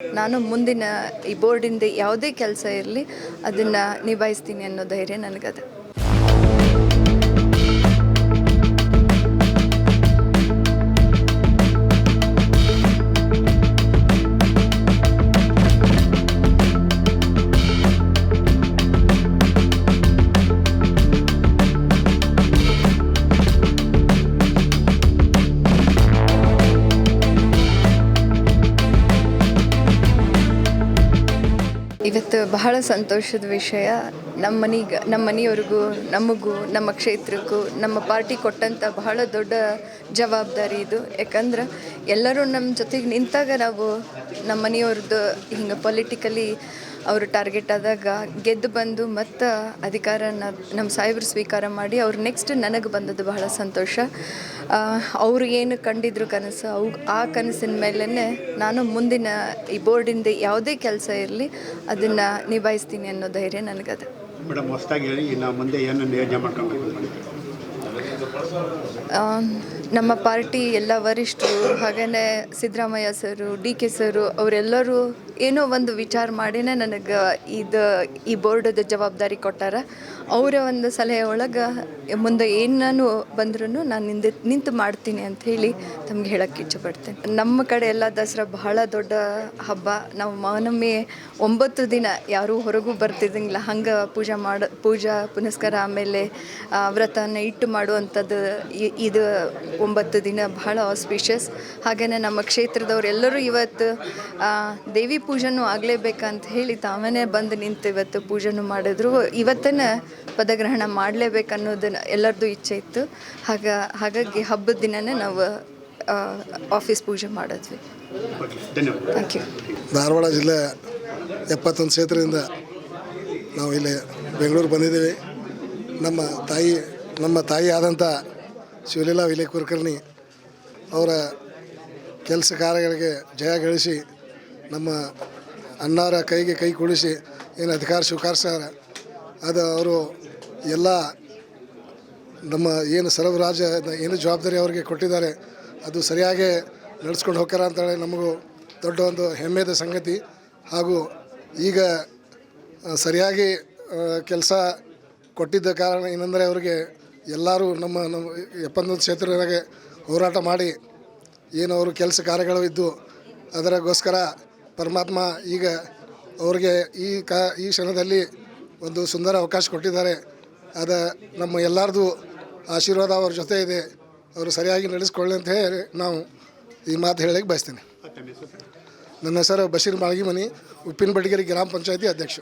ನಾನು ಮುಂದಿನ ಈ ಬೋರ್ಡಿಂದ ಯಾವುದೇ ಕೆಲಸ ಇರಲಿ ಅದನ್ನು ನಿಭಾಯಿಸ್ತೀನಿ ಅನ್ನೋ ಧೈರ್ಯ ನನಗದ. ಇವತ್ತು ಬಹಳ ಸಂತೋಷದ ವಿಷಯ. ನಮ್ಮ ಮನೆಗೆ, ನಮ್ಮ ಮನೆಯವ್ರಿಗೂ, ನಮಗೂ, ನಮ್ಮ ಕ್ಷೇತ್ರಕ್ಕೂ, ನಮ್ಮ ಪಾರ್ಟಿ ಕೊಟ್ಟಂಥ ಬಹಳ ದೊಡ್ಡ ಜವಾಬ್ದಾರಿ ಇದು. ಯಾಕಂದ್ರೆ ಎಲ್ಲರೂ ನಮ್ಮ ಜೊತೆಗೆ ನಿಂತಾಗ ನಾವು ನಮ್ಮ ಮನೆಯವ್ರದ್ದು ಹಿಂಗೆ ಪೊಲಿಟಿಕಲಿ ಅವರು ಟಾರ್ಗೆಟ್ ಆದಾಗ ಗೆದ್ದು ಬಂದು ಮತ್ತು ಅಧಿಕಾರನ ನಮ್ಮ ಸಾಹೇಬರು ಸ್ವೀಕಾರ ಮಾಡಿ ಅವ್ರು ನೆಕ್ಸ್ಟ್ ನನಗೆ ಬಂದದ್ದು ಬಹಳ ಸಂತೋಷ. ಅವರು ಏನು ಕಂಡಿದ್ರು ಕನಸು, ಅವು ಆ ಕನಸಿನ ಮೇಲೇ ನಾನು ಮುಂದಿನ ಈ ಬೋರ್ಡಿಂದ ಯಾವುದೇ ಕೆಲಸ ಇರಲಿ ಅದನ್ನು ನಿಭಾಯಿಸ್ತೀನಿ ಅನ್ನೋ ಧೈರ್ಯ ನನಗದ. ಮೇಡಮ್ ಹೊಸದಾಗಿ ಹೇಳಿ ಇನ್ನು ಮುಂದೆ ಯೋಜನೆ ಮಾಡ್ಕೊಬೇಕು ನಮ್ಮ ಪಾರ್ಟಿ ಎಲ್ಲ ವರಿಷ್ಠರು ಹಾಗೆಯೇ Siddaramaiah sir D K sir ಅವರೆಲ್ಲರೂ ಏನೋ ಒಂದು ವಿಚಾರ ಮಾಡಿನೇ ನನಗೆ ಇದು, ಈ ಬೋರ್ಡದ ಜವಾಬ್ದಾರಿ ಕೊಟ್ಟಾರ. ಅವರ ಒಂದು ಸಲಹೆ ಒಳಗೆ ಮುಂದೆ ಏನಾನು ಬಂದ್ರೂ ನಾನು ನಿಂದು, ನಿಂತು ಮಾಡ್ತೀನಿ ಅಂತ ಹೇಳಿ ತಮ್ಗೆ ಹೇಳಕ್ಕೆ ಇಚ್ಛೆಪಡ್ತೇನೆ ನಮ್ಮ ಕಡೆ ಎಲ್ಲ ದಸರಾ ಬಹಳ ದೊಡ್ಡ ಹಬ್ಬ. ನಾವು ಮೌನಮ್ಮಿ ಒಂಬತ್ತು ದಿನ ಯಾರೂ ಹೊರಗೂ ಬರ್ತಿದ್ದಂಗಿಲ್ಲ ಹಂಗೆ ಪೂಜೆ ಮಾಡ, ಪೂಜಾ ಪುನಸ್ಕಾರ ಆಮೇಲೆ ವ್ರತನ ಇಟ್ಟು ಮಾಡುವಂಥದ್ದು ಇದು ಒಂಬತ್ತು ದಿನ ಬಹಳ ಆಸ್ಪಿಷಿಯಸ್ ಹಾಗೆಯೇ ನಮ್ಮ ಕ್ಷೇತ್ರದವರೆಲ್ಲರೂ ಇವತ್ತು ದೇವಿ ಪೂಜೆನೂ ಆಗಲೇಬೇಕಂತ ಹೇಳಿ ತಾವೇ ಬಂದು ನಿಂತು ಇವತ್ತು ಪೂಜೆನೂ ಮಾಡಿದ್ರು. ಇವತ್ತನ ಪದಗ್ರಹಣ ಮಾಡಲೇಬೇಕು ಅನ್ನೋದನ್ನ ಎಲ್ಲರದ್ದು ಇಚ್ಛೆ ಇತ್ತು. ಹಾಗ, ಹಾಗಾಗಿ ಹಬ್ಬದ ದಿನನೇ ನಾವು ಆಫೀಸ್ ಪೂಜೆ ಮಾಡಿದ್ವಿ. ಥ್ಯಾಂಕ್ ಯು ಧಾರವಾಡ ಜಿಲ್ಲೆ ಎಪ್ಪತ್ತೊಂದು ಕ್ಷೇತ್ರದಿಂದ ನಾವು ಇಲ್ಲಿ ಬೆಂಗಳೂರು ಬಂದಿದ್ದೀವಿ. ನಮ್ಮ ತಾಯಿ ನಮ್ಮ ತಾಯಿ ಆದಂಥ ಶಿವಲೀಲಾ ವಿಲೇ ಕುರ್ಕರ್ಣಿ ಅವರ ಕೆಲಸ ಕಾರ್ಯಗಳಿಗೆ ಜಯ ಗಳಿಸಿ ನಮ್ಮ ಅಣ್ಣಾರ ಕೈಗೆ ಕೈ ಕೊಡಿಸಿ ಏನು ಅಧಿಕಾರ ಸ್ವೀಕರಿಸ್ಯಾರ. ಅದು ಅವರು ಎಲ್ಲ ನಮ್ಮ ಏನು ಸರಬರಾಜ ಏನು ಜವಾಬ್ದಾರಿ ಅವರಿಗೆ ಕೊಟ್ಟಿದ್ದಾರೆ, ಅದು ಸರಿಯಾಗಿ ನಡೆಸ್ಕೊಂಡು ಹೋಗ್ಯಾರ ಅಂತೇಳಿ ನಮಗೂ ದೊಡ್ಡ ಒಂದು ಹೆಮ್ಮೆದ ಸಂಗತಿ. ಹಾಗೂ ಈಗ ಸರಿಯಾಗಿ ಕೆಲಸ ಕೊಟ್ಟಿದ್ದ ಕಾರಣ ಏನಂದರೆ ಅವರಿಗೆ ಎಲ್ಲರೂ ನಮ್ಮ ನಮ್ಮ ಎಪ್ಪತ್ತೊಂದು ಕ್ಷೇತ್ರದಾಗೆ ಹೋರಾಟ ಮಾಡಿ, ಏನು ಅವರು ಕೆಲಸ ಕಾರ್ಯಗಳು ಇದ್ದು ಅದರಗೋಸ್ಕರ ಪರಮಾತ್ಮ ಈಗ ಅವ್ರಿಗೆ ಈ ಕ ಈ ಕ್ಷಣದಲ್ಲಿ ಒಂದು ಸುಂದರ ಅವಕಾಶ ಕೊಟ್ಟಿದ್ದಾರೆ. ಅದು ನಮ್ಮ ಎಲ್ಲರದು ಆಶೀರ್ವಾದ ಅವ್ರ ಜೊತೆ ಇದೆ. ಅವರು ಸರಿಯಾಗಿ ನಡೆಸ್ಕೊಳ್ಳಿ ಅಂತ ಹೇಳಿ ನಾವು ಈ ಮಾತು ಹೇಳಕ್ಕೆ ಬಯಸ್ತೀನಿ. ನನ್ನ ಹೆಸರು ಬಶೀರ್ ಮಾಳಗಿಮನಿ ಉಪ್ಪಿನ ಬಡಿಗೇರಿ ಗ್ರಾಮ ಪಂಚಾಯತಿ ಅಧ್ಯಕ್ಷ.